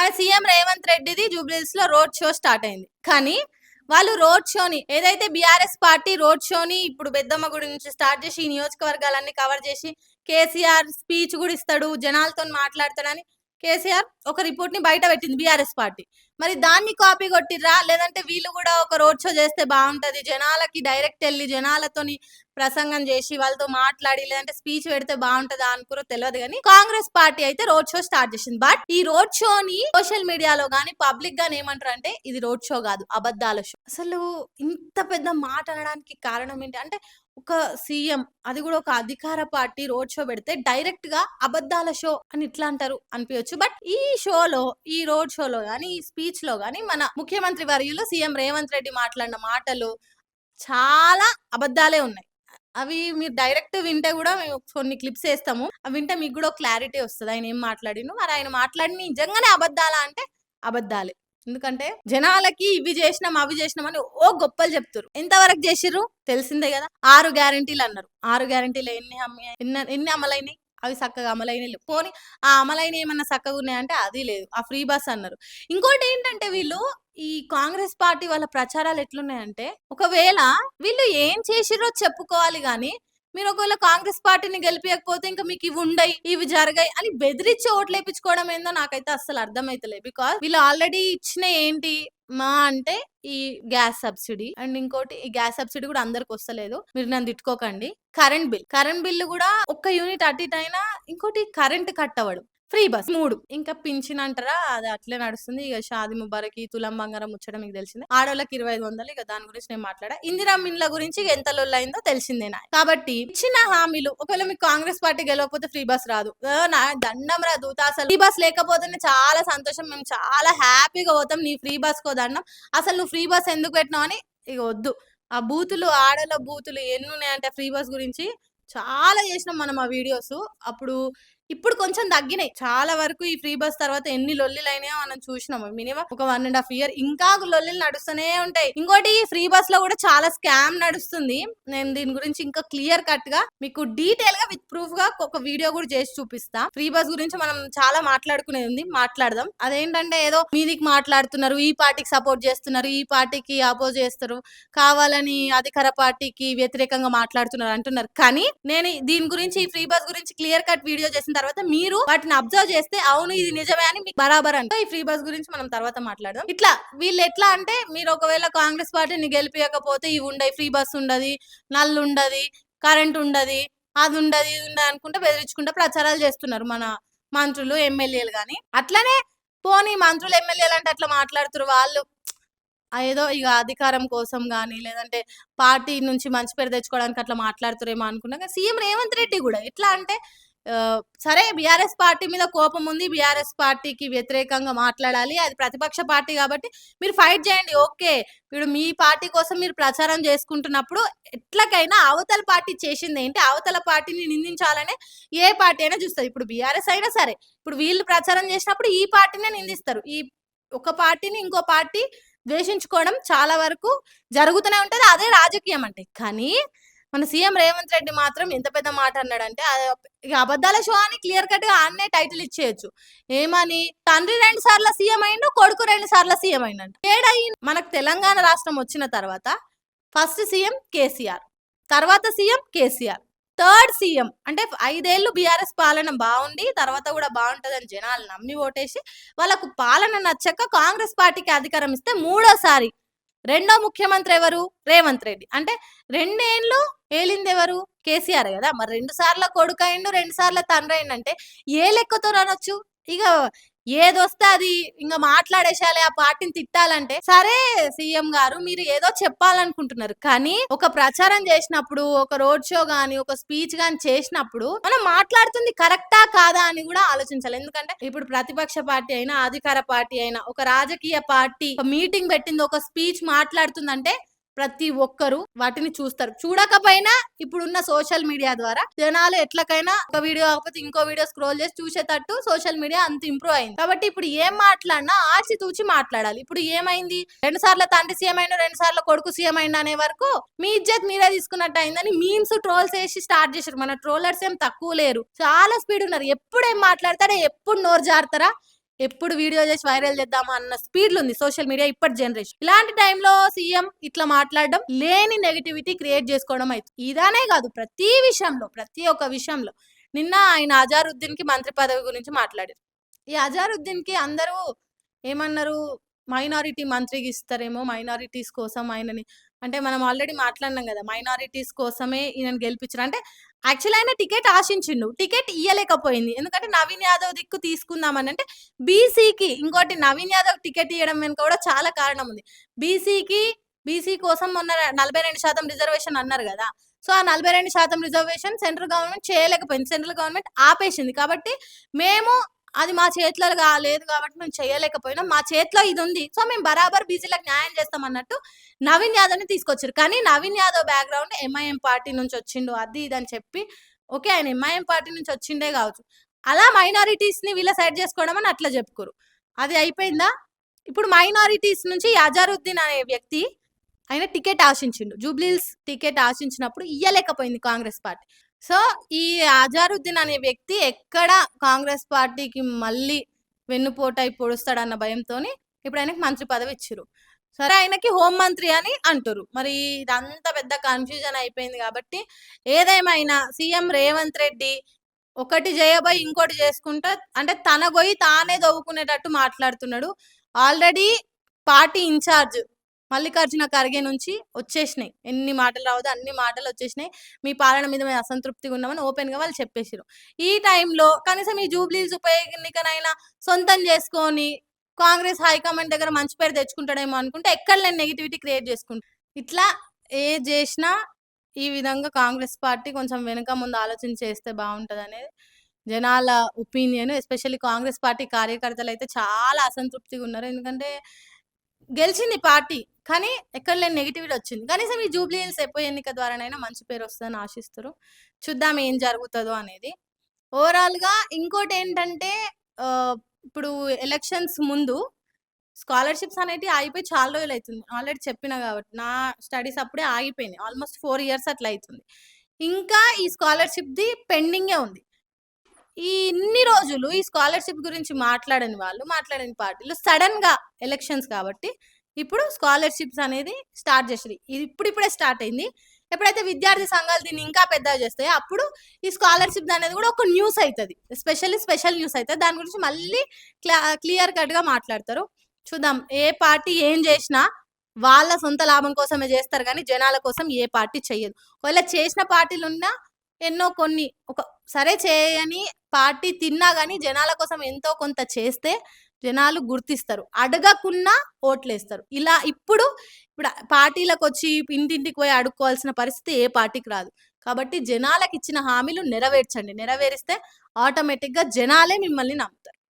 మన సీఎం రేవంత్ రెడ్డిది జూబ్లీస్లో road show start అయింది. కానీ వాళ్ళు రోడ్ షోని ఏదైతే బీఆర్ఎస్ పార్టీ రోడ్ షోని ఇప్పుడు పెద్దమ్మ గుడి నుంచి స్టార్ట్ చేసి ఈ నియోజకవర్గాలన్నీ కవర్ చేసి కేసీఆర్ స్పీచ్ కూడా ఇస్తాడు జనాలతో మాట్లాడతాడని కేసీఆర్ ఒక రిపోర్ట్ని బయట పెట్టింది బీఆర్ఎస్ పార్టీ. మరి దాన్ని కాపీ కొట్టిర్రా? లేదంటే వీళ్ళు కూడా ఒక రోడ్ షో చేస్తే బాగుంటది. జనాలకి డైరెక్ట్ వెళ్ళి జనాలతోని ప్రసంగం చేసి వాళ్ళతో మాట్లాడి లేదంటే స్పీచ్ పెడితే బాగుంటదా అనుకురో తెలియదు కానీ కాంగ్రెస్ పార్టీ అయితే రోడ్ షో స్టార్ట్ చేసింది. బట్ ఈ రోడ్ షోని సోషల్ మీడియాలో గానీ పబ్లిక్ గాని ఏమంటారు అంటే ఇది రోడ్ షో కాదు అబద్ధాల షో. అసలు ఇంత పెద్ద మాట అనడానికి కారణం ఏంటి? అంటే ఒక సీఎం అది కూడా ఒక అధికార పార్టీ రోడ్ షో పెడితే డైరెక్ట్గా అబద్ధాల షో అని ఇట్లా అంటారు అనిపించచ్చు బట్ ఈ షోలో ఈ రోడ్ షోలో గానీ ఈ స్పీచ్లో గానీ మన ముఖ్యమంత్రి వర్యులు సీఎం రేవంత్ రెడ్డి మాట్లాడిన మాటలు చాలా అబద్ధాలే ఉన్నాయి. అవి మీరు డైరెక్ట్ వింటే కూడా మేము కొన్ని క్లిప్స్ వేస్తాము. అవి వింటే మీకు కూడా క్లారిటీ వస్తుంది. ఆయన ఏం మాట్లాడిను మరి ఆయన మాట్లాడిన నిజంగానే అబద్ధాలా అంటే అబద్ధాలే. ఎందుకంటే జనాలకి ఇవి చేసినాం అవి చేసినాం అని ఓ గొప్పలు చెప్తారు ఎంతవరకు చేసిర్రు? తెలిసిందే కదా. ఆరు గ్యారంటీలు అన్నారు. ఆరు గ్యారంటీలు ఎన్ని అమ్మాయి ఎన్ని ఎన్ని అమలైనాయి? అవి చక్కగా అమలైనవి పోనీ ఆ అమలైన ఏమన్నా చక్కగా ఉన్నాయంటే అది లేదు. ఆ ఫ్రీ బస్ అన్నారు. ఇంకోటి ఏంటంటే వీళ్ళు ఈ కాంగ్రెస్ పార్టీ వాళ్ళ ప్రచారాలు ఎట్లున్నాయంటే ఒకవేళ వీళ్ళు ఏం చేసిర్రో చెప్పుకోవాలి కానీ మీరు ఒకవేళ కాంగ్రెస్ పార్టీని గెలిపించకపోతే ఇంకా మీకు ఇవి ఉండయి ఇవి జరగాయి అని బెదిరించి ఓట్లు వేయించుకోవడం ఏందో నాకైతే అస్సలు అర్థమైతలే. బికాస్ వీళ్ళు ఆల్రెడీ ఇచ్చిన ఏంటి మా అంటే ఈ గ్యాస్ సబ్సిడీ అండ్ ఇంకోటి ఈ గ్యాస్ సబ్సిడీ కూడా అందరికి వస్తలేదు. మీరు నన్ను తిట్టుకోకండి. కరెంట్ బిల్ కరెంట్ బిల్ కూడా ఒక్క యూనిట్ అటు ఇటు అయినా ఇంకోటి కరెంట్ కట్ అవ్వడం ఫ్రీ బస్ మూడు. ఇంకా పింఛన్ అంటారా అది అట్లే నడుస్తుంది. ఇక షాది ముబారక్ తులం బంగారం ముచ్చడం మీకు తెలిసింది. ఆడవాళ్ళకి ఇరవై ఐదు వందలు ఇక దాని గురించి నేను మాట్లాడా. ఇందిరా మిన్ల గురించి ఎంత లొల్లు అయిందో తెలిసిందే నా కాబట్టి ఇచ్చిన హామీలు ఒకవేళ మీకు కాంగ్రెస్ పార్టీ గెలవకపోతే ఫ్రీ బస్ రాదు. నా దండం రాదు అసలు ఫ్రీ బస్ లేకపోతేనే చాలా సంతోషం. మేము చాలా హ్యాపీగా పోతాం. నీ ఫ్రీ బస్ కో దండం. అసలు నువ్వు ఫ్రీ బస్ ఎందుకు పెట్టినావు అని ఇక వద్దు. ఆ బూతులు ఆడల బూతులు ఎన్ని ఉన్నాయంటే ఫ్రీ బస్ గురించి చాలా చేసినాం మనం ఆ వీడియోస్. అప్పుడు ఇప్పుడు కొంచెం తగ్గినాయి. చాలా వరకు ఈ ఫ్రీ బస్ తర్వాత ఎన్ని లొల్లిలు అయినాయో మనం చూసినాము. మినిమం ఒక వన్ అండ్ హాఫ్ ఇయర్ ఇంకా లొల్లిలు నడుస్తూనే ఉంటాయి. ఇంకోటి ఫ్రీ బస్లో కూడా చాలా స్కామ్ నడుస్తుంది. నేను దీని గురించి ఇంకా క్లియర్ కట్గా మీకు డీటెయిల్గా విత్ ప్రూఫ్గా ఒక వీడియో కూడా చేసి చూపిస్తా. ఫ్రీ బస్ గురించి మనం చాలా మాట్లాడుకునేది ఉంది. మాట్లాడదాం. అదేంటంటే ఏదో మీదికి మాట్లాడుతున్నారు ఈ పార్టీకి సపోర్ట్ చేస్తున్నారు ఈ పార్టీకి అపోజ్ చేస్తారు కావాలని అధికార పార్టీకి వ్యతిరేకంగా మాట్లాడుతున్నారు అంటున్నారు. కానీ నేను దీని గురించి ఈ ఫ్రీ బస్ గురించి క్లియర్ కట్ వీడియో చేసిన తర్వాత మీరు వాటిని అబ్జర్వ్ చేస్తే అవును ఇది నిజమే అని మీకు బరాబర్ అంటే ఈ ఫ్రీ బస్ గురించి మనం తర్వాత మాట్లాడదాం. ఇట్లా వీళ్ళు ఎట్లా అంటే మీరు ఒకవేళ కాంగ్రెస్ పార్టీని గెలిపించకపోతే ఇవి ఉండయి ఫ్రీ బస్ ఉండదు నల్లు ఉండదు కరెంట్ ఉండదు అది ఉండదు ఇది ఉండదు అనుకుంటే బెదిరించుకుంటే ప్రచారాలు చేస్తున్నారు మన మంత్రులు ఎమ్మెల్యేలు కానీ అట్లనే పోనీ మంత్రులు ఎమ్మెల్యేలు అంటే అట్లా మాట్లాడుతున్నారు వాళ్ళు ఏదో ఇక అధికారం కోసం కానీ లేదంటే పార్టీ నుంచి మంచి పేరు తెచ్చుకోవడానికి అట్లా మాట్లాడుతారేమో అనుకున్నా. కానీ సీఎం రేవంత్ రెడ్డి కూడా ఎట్లా అంటే సరే బీఆర్ఎస్ పార్టీ మీద కోపం ఉంది బీఆర్ఎస్ పార్టీకి వ్యతిరేకంగా మాట్లాడాలి అది ప్రతిపక్ష పార్టీ కాబట్టి మీరు ఫైట్ చేయండి ఓకే. ఇప్పుడు మీ పార్టీ కోసం మీరు ప్రచారం చేసుకుంటున్నప్పుడు ఎట్లకైనా అవతల పార్టీ చేసింది ఏంటి? అవతల పార్టీని నిందించాలనే ఏ పార్టీ అయినా చూస్తారు. ఇప్పుడు బీఆర్ఎస్ అయినా సరే ఇప్పుడు వీళ్ళు ప్రచారం చేసినప్పుడు ఈ పార్టీనే నిందిస్తారు. ఈ ఒక పార్టీని ఇంకో పార్టీ ద్వేషించుకోవడం చాలా వరకు జరుగుతూనే ఉంటుంది అదే రాజకీయం అంటే. కానీ మన సీఎం రేవంత్ రెడ్డి మాత్రం ఎంత పెద్ద మాట అన్నాడంటే ఇక అబద్ధాల షో అని క్లియర్ కట్గా అన్నే టైటిల్ ఇచ్చేయచ్చు. ఏమని? తండ్రి రెండు సార్ల సీఎం అయిండు కొడుకు రెండు సార్ల సీఎం అయిందంట ఏడయి మనకు తెలంగాణ రాష్ట్రం వచ్చిన తర్వాత ఫస్ట్ సీఎం కేసీఆర్ తర్వాత సీఎం కేసీఆర్ థర్డ్ సీఎం అంటే ఐదేళ్ళు బీఆర్ఎస్ పాలన బాగుండి తర్వాత కూడా బాగుంటుందని జనాలు నమ్మి ఓటేసి వాళ్ళకు పాలన నచ్చక కాంగ్రెస్ పార్టీకి అధికారం ఇస్తే మూడోసారి రెండో ముఖ్యమంత్రి ఎవరు? రేవంత్ రెడ్డి. అంటే రెండేళ్ళు ఏలింది ఎవరు కేసీఆర్ కదా. మరి రెండు సార్ల కొడుకు అయిండు రెండు సార్ల తండ్రి అయిండు అంటే ఏ లెక్కతో రానొచ్చు? ఇక ఏదొస్తే అది ఇంకా మాట్లాడేసాలి ఆ పార్టీని తిట్టాలంటే సరే సీఎం గారు మీరు ఏదో చెప్పాలనుకుంటున్నారు. కానీ ఒక ప్రచారం చేసినప్పుడు ఒక రోడ్ షో గాని ఒక స్పీచ్ గాని చేసినప్పుడు మనం మాట్లాడుతుంది కరెక్టా కాదా అని కూడా ఆలోచించాలి. ఎందుకంటే ఇప్పుడు ప్రతిపక్ష పార్టీ అయినా అధికార పార్టీ అయినా ఒక రాజకీయ పార్టీ ఒక మీటింగ్ పెట్టింది ఒక స్పీచ్ మాట్లాడుతుందంటే ప్రతి ఒక్కరు వాటిని చూస్తారు. చూడకపోయినా ఇప్పుడున్న సోషల్ మీడియా ద్వారా జనాలు ఎట్లకైనా ఒక వీడియో కాకపోతే ఇంకో వీడియో స్క్రోల్ చేసి చూసేటట్టు సోషల్ మీడియా అంత ఇంప్రూవ్ అయింది. కాబట్టి ఇప్పుడు ఏం మాట్లాడినా ఆచి తూచి మాట్లాడాలి. ఇప్పుడు ఏమైంది? రెండు సార్లు తండ్రి సీఎం అయినా రెండు సార్లు కొడుకు సీఎం అయినా అనే వరకు మీ ఇజ్జత్ మీరే తీసుకున్నట్టు అయిందని మీమ్స్ ట్రోల్స్ వేసి స్టార్ట్ చేశారు. మన ట్రోలర్స్ ఏం తక్కువ లేరు. చాలా స్పీడ్ ఉన్నారు. ఎప్పుడు ఏం మాట్లాడతారా ఎప్పుడు నోరు జారుతారా? ఎప్పుడు వీడియో చేసి వైరల్ చేద్దామా అన్న స్పీడ్ ఉంది సోషల్ మీడియా ఇప్పటి జనరేషన్. ఇలాంటి టైంలో సీఎం ఇట్లా మాట్లాడడం లేని నెగిటివిటీ క్రియేట్ చేసుకోవడం అయితే ఇదానే కాదు ప్రతి విషయంలో ప్రతి ఒక్క విషయంలో. నిన్న ఆయన అజారుద్దీన్కి మంత్రి పదవి గురించి మాట్లాడారు. ఈ అజారుద్దీన్కి అందరూ ఏమన్నారు? మైనారిటీ మంత్రికి ఇస్తారేమో మైనారిటీస్ కోసం ఆయనని అంటే మనం ఆల్రెడీ మాట్లాడినాం కదా మైనారిటీస్ కోసమే ఈయన గెలిపించారు అంటే యాక్చువల్ ఆయన టికెట్ ఆశించిండు. టికెట్ ఇయ్యలేకపోయింది. ఎందుకంటే నవీన్ యాదవ్ దిక్కు తీసుకుందామని అంటే బీసీకి ఇంకోటి నవీన్ యాదవ్ టికెట్ ఇవ్వడం వెనుక కూడా చాలా కారణం ఉంది. బీసీకి బీసీ కోసం మొన్న నలభై రెండు శాతం రిజర్వేషన్ అన్నారు కదా. సో ఆ నలభై రెండు శాతం రిజర్వేషన్ సెంట్రల్ గవర్నమెంట్ చేయలేకపోయింది. సెంట్రల్ గవర్నమెంట్ ఆపేసింది. కాబట్టి మేము అది మా చేతిలో కాలేదు కాబట్టి మేము చేయలేకపోయినాం. మా చేతిలో ఇది ఉంది సో మేము బరాబర్ బీసీలకు న్యాయం చేస్తాం అన్నట్టు నవీన్ యాదవ్ని తీసుకొచ్చారు. కానీ Naveen Yadav background MIM party నుంచి వచ్చిండు. అది ఇది అని చెప్పి ఓకే ఆయన ఎంఐఎం పార్టీ నుంచి వచ్చిండే కావచ్చు. అలా మైనారిటీస్ని వీళ్ళ సైడ్ చేసుకోవడం అని అట్లా చెప్పుకోరు. అది అయిపోయిందా? ఇప్పుడు మైనారిటీస్ నుంచి అజారుద్దీన్ అనే వ్యక్తి ఆయన టికెట్ ఆశించిండు. జూబ్లీల్స్ టికెట్ ఆశించినప్పుడు ఇయ్యలేకపోయింది కాంగ్రెస్ పార్టీ. సో ఈ అజారుద్దీన్ అనే వ్యక్తి ఎక్కడ కాంగ్రెస్ పార్టీకి మళ్ళీ వెన్నుపోటై పొడుస్తాడన్న భయంతోని ఇప్పుడు ఆయనకి మంత్రి పదవి ఇచ్చారు. సరే ఆయనకి హోం మంత్రి అని అంటారు మరి ఇదంతా పెద్ద కన్ఫ్యూజన్ అయిపోయింది కాబట్టి ఏదేమైనా సీఎం రేవంత్ రెడ్డి ఒకటి చేయబోయి ఇంకోటి చేసుకుంటా అంటే తన గొయ్యి తానే దవ్వుకునేటట్టు మాట్లాడుతున్నాడు. Already party in-charge Mallikarjuna Kharge నుంచి వచ్చేసినాయి. ఎన్ని మాటలు రావద్దు అన్ని మాటలు వచ్చేసినాయి. మీ పాలన మీద మేము అసంతృప్తిగా ఉన్నామని ఓపెన్గా వాళ్ళు చెప్పేసారు ఈ టైంలో కనీసం ఈ జూబ్లీస్ ఉప ఎన్నికనైనా సొంతం చేసుకొని కాంగ్రెస్ హైకమాండ్ దగ్గర మంచి పేరు తెచ్చుకుంటాడేమో అనుకుంటే ఎక్కడ లేని నెగిటివిటీ క్రియేట్ చేసుకుంటాను ఇట్లా ఏ చేసినా ఈ విధంగా కాంగ్రెస్ పార్టీ కొంచెం వెనుక ముందు ఆలోచన చేస్తే బాగుంటుంది అనేది జనాల ఒపీనియన్. ఎస్పెషల్లీ కాంగ్రెస్ పార్టీ కార్యకర్తలు అయితే చాలా అసంతృప్తిగా ఉన్నారు. ఎందుకంటే గెలిచింది పార్టీ. కానీ ఎక్కడ లేని నెగిటివిటీ వచ్చింది. కనీసం ఈ జూబ్లీ హిల్స్ ఎప్పుడు ఎన్నిక ద్వారానైనా మంచి పేరు వస్తుందని ఆశిస్తారు చూద్దాం ఏం జరుగుతుందో అనేది. ఓవరాల్గా ఇంకోటి ఏంటంటే ఇప్పుడు ఎలక్షన్స్ ముందు స్కాలర్షిప్స్ అనేవి ఆగిపోయి చాలా రోజులు అవుతుంది ఆల్రెడీ చెప్పిన కాబట్టి. నా స్టడీస్ అప్పుడే ఆగిపోయినాయి. ఆల్మోస్ట్ ఫోర్ ఇయర్స్ అట్లా అవుతుంది ఇంకా ఈ స్కాలర్షిప్ది పెండింగే ఉంది. ఈ ఇన్ని రోజులు ఈ స్కాలర్షిప్ గురించి మాట్లాడని వాళ్ళు మాట్లాడని పార్టీలు సడన్గా ఎలక్షన్స్ కాబట్టి ఇప్పుడు స్కాలర్షిప్స్ అనేది స్టార్ట్ చేసింది ఇది ఇప్పుడు ఇప్పుడే స్టార్ట్ అయింది. ఎప్పుడైతే విద్యార్థి సంఘాలు దీన్ని ఇంకా పెద్దగా చేస్తాయో అప్పుడు ఈ స్కాలర్షిప్ అనేది కూడా ఒక న్యూస్ అవుతుంది స్పెషల్లీ స్పెషల్ న్యూస్ అవుతుంది దాని గురించి మళ్ళీ క్లియర్ కట్గా మాట్లాడతారు. చూద్దాం. ఏ పార్టీ ఏం చేసినా వాళ్ళ సొంత లాభం కోసమే చేస్తారు కానీ జనాల కోసం ఏ పార్టీ చెయ్యదు. ఒకవేళ చేసిన పార్టీలు ఉన్నా ఎన్నో కొన్ని ఒక సరే చేయని పార్టీ తిన్నా కానీ జనాల కోసం ఎంతో కొంత చేస్తే జనాలు గుర్తిస్తారు. అడగకున్నా ఓట్లేస్తారు. ఇలా ఇప్పుడు ఇప్పుడు పార్టీలకు వచ్చి ఇంటింటికి పోయి అడుక్కోవాల్సిన పరిస్థితి ఏ పార్టీకి రాదు. కాబట్టి జనాలకు ఇచ్చిన హామీలు నెరవేర్చండి. నెరవేరిస్తే ఆటోమేటిక్గా జనాలే మిమ్మల్ని నమ్ముతారు.